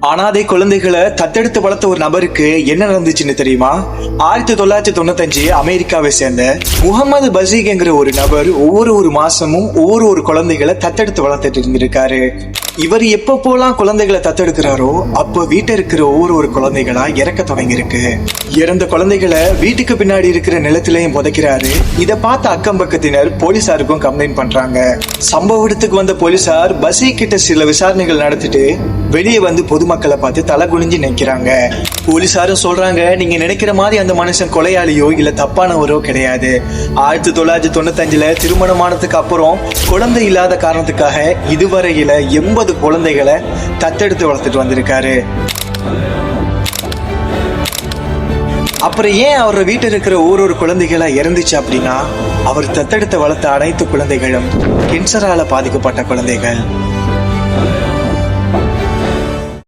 அனாதை குழந்தைகளை தத்தெடுத்து வளர்த்த ஒரு நபருக்கு என்ன நடந்துச்சுன்னு தெரியுமா? ஆயிரத்தி தொள்ளாயிரத்தி தொண்ணூத்தஞ்சு அமெரிக்காவை சேர்ந்த முகமது பசீக்ங்கிற ஒரு நபர் ஒவ்வொரு ஒரு மாசமும் ஒவ்வொரு ஒரு குழந்தைகளை தத்தெடுத்து வளர்த்துட்டு இருந்திருக்காரு. இவர் எப்பப்போலாம் குழந்தைகளை தத்தெடுக்கிறாரோ அப்போ வீட்டில் இருக்கிற ஒவ்வொரு ஒரு குழந்தைகளா இறக்க தொடங்கியிருக்கு. இறந்த குழந்தைகளை வீட்டுக்கு பின்னாடி இருக்கிற நிலத்திலையும் புதைக்கிறாரு. இதை பார்த்த அக்கம் பக்கத்தினர் போலீசாருக்கும் கம்ப்ளைண்ட் பண்றாங்க. சம்பவ இடத்துக்கு வந்த போலீசார் பசி கிட்ட சில விசாரணைகள் நடத்திட்டு வெளியே வந்து பொதுமக்களை பார்த்து தலை குனிஞ்சு நிற்கிறாங்க. போலீசாரும் சொல்றாங்க நீங்க நினைக்கிற மாதிரி அந்த மனுஷன் கொலையாளியோ இல்ல தப்பானவரோ கிடையாது. ஆயிரத்தி தொள்ளாயிரத்தி தொண்ணூத்தஞ்சுல திருமணமானதுக்கு அப்புறம் குழந்தை இல்லாத காரணத்துக்காக இதுவரையில எண்பது குழந்தைகளை தத்தெடுத்து வளர்த்துட்டு வந்திருக்காரு. அப்புறம் ஏன் அவர் வீட்டில் இருக்கிற ஒரு ஒரு குழந்தைகளா இறந்துச்சு அப்படின்னா அவர் தத்தெடுத்து வளர்த்த அனைத்து குழந்தைகளும் கேன்சரால பாதிக்கப்பட்ட குழந்தைகள்.